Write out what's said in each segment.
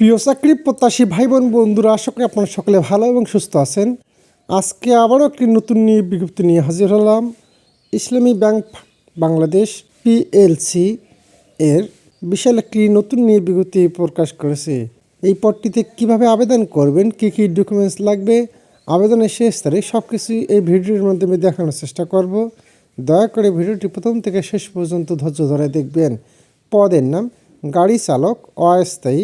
প্রিয় চাকরি প্রত্যাশী ভাই বোন বন্ধুরা, আশা করি আপনারা সকলে ভালো এবং সুস্থ আছেন। আজকে আবারও একটি নতুন নিয়ে বিজ্ঞপ্তি নিয়ে হাজির হলাম। ইসলামী ব্যাংক বাংলাদেশ পিএলসি এর বিশাল একটি নতুন নিয়ে বিজ্ঞপ্তি প্রকাশ করেছে। এই পদটিতে কীভাবে আবেদন করবেন, কী কী ডকুমেন্টস লাগবে, আবেদনের শেষ তারিখ সব কিছুই এই ভিডিওর মাধ্যমে দেখানোর চেষ্টা করব। দয়া করে ভিডিওটি প্রথম থেকে শেষ পর্যন্ত ধৈর্য ধরে দেখবেন। পদের নাম, গাড়ি চালক, অস্থায়ী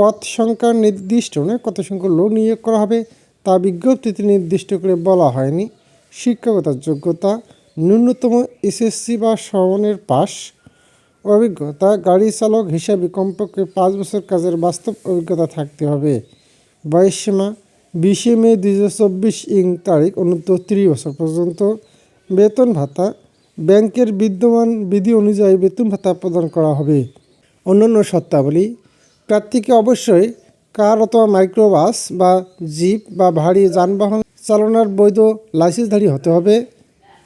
পদ সংখ্যা নির্দিষ্ট নয়, কত সংখ্যক লোক নিয়োগ করা হবে তা বিজ্ঞপ্তিতে নির্দিষ্ট করে বলা হয়নি। শিক্ষকতার যোগ্যতা, ন্যূনতম এসএসসি বা সমানের পাস অভিজ্ঞতা, গাড়ি চালক হিসাবে কমপক্ষে পাঁচ বছর কাজের বাস্তব অভিজ্ঞতা থাকতে হবে। বয়সীমা বিশে মে দুই হাজার চব্বিশ ইং তারিখ অনূর্ধ্ব ত্রিশ বছর পর্যন্ত। বেতন ভাতা, ব্যাংকের বিদ্যমান বিধি অনুযায়ী বেতন ভাতা প্রদান করা হবে। অন্যান্য শর্তাবলী প্রার্থীকে অবশ্যই কার অথবা মাইক্রোবাস বা জিপ বা ভারী যানবাহন চালানোর বৈধ লাইসেন্সধারী হতে হবে।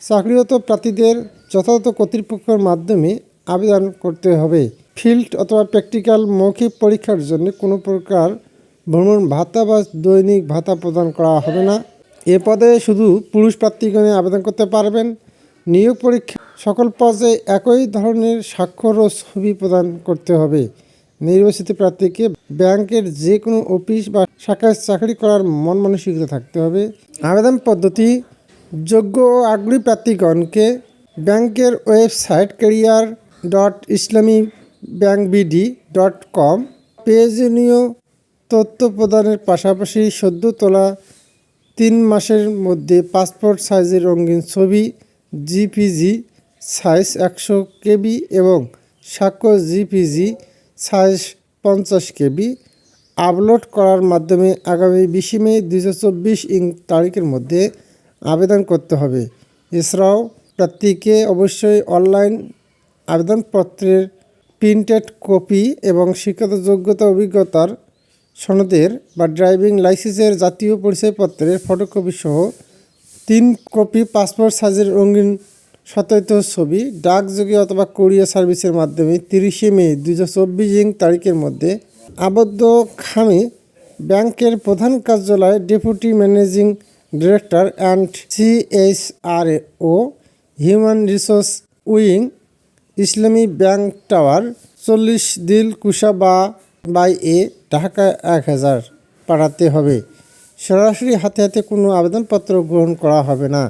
চাকরিরত প্রার্থীদের যথাযথ কর্তৃপক্ষের মাধ্যমে আবেদন করতে হবে। ফিল্ড অথবা প্র্যাকটিক্যাল মৌখিক পরীক্ষার জন্য কোনো প্রকার ভ্রমণ ভাতা বা দৈনিক ভাতা প্রদান করা হবে না। এ পদে শুধু পুরুষ প্রার্থীগণে আবেদন করতে পারবেন। নিয়োগ পরীক্ষা সকল পর্যায়ে একই ধরনের স্বাক্ষর ও ছবি প্রদান করতে হবে। নির্বাচিত প্রার্থীকে ব্যাংকের যে কোনো অফিস বা শাখায় চাকরি করার মন মানসিকতা থাকতে হবে। আবেদন পদ্ধতি, যোগ্য ও আগ্রহী প্রার্থীগণকে ব্যাংকের website career dot Islami bank BD dot com প্রয়োজনীয় তথ্য প্রদানের পাশাপাশি সদ্য তোলা তিন মাসের মধ্যে পাসপোর্ট সাইজের রঙিন ছবি, জিপিজি, সাইজ একশো কেবি এবং স্বাক্ষর জিপিজি সাইজ পঞ্চাশ কেবি। আপলোড করার মাধ্যমে আগামী বিশে মে হাজার চব্বিশ ইং তারিখের মধ্যে আবেদন করতে হবে। এছাড়াও প্রার্থীকে অবশ্যই অনলাইন আবেদনপত্রের প্রিন্টেড কপি এবং শিক্ষাগত যোগ্যতা অভিজ্ঞতার সনদের বা ড্রাইভিং লাইসেন্সের জাতীয় পরিচয়পত্রের ফটোকপি সহ তিন কপি পাসপোর্ট সাইজের রঙিন সত্যায়িত ছবি ডাকযোগে অথবা কোরিয়ার সার্ভিসের মাধ্যমে তিরিশে মে হাজার চব্বিশ ইং তারিখের মধ্যে আবদ্ধ খামে ব্যাংকের প্রধান কার্যালয় deputy managing director and CHR O human resource wing, Islami bank tower, চল্লিশ দিল কুশা বা, বাই এ ঢাকা এক হাজার পাঠাতে হবে। সরাসরি হাতে হাতে কোনো আবেদনপত্র গ্রহণ করা হবে না।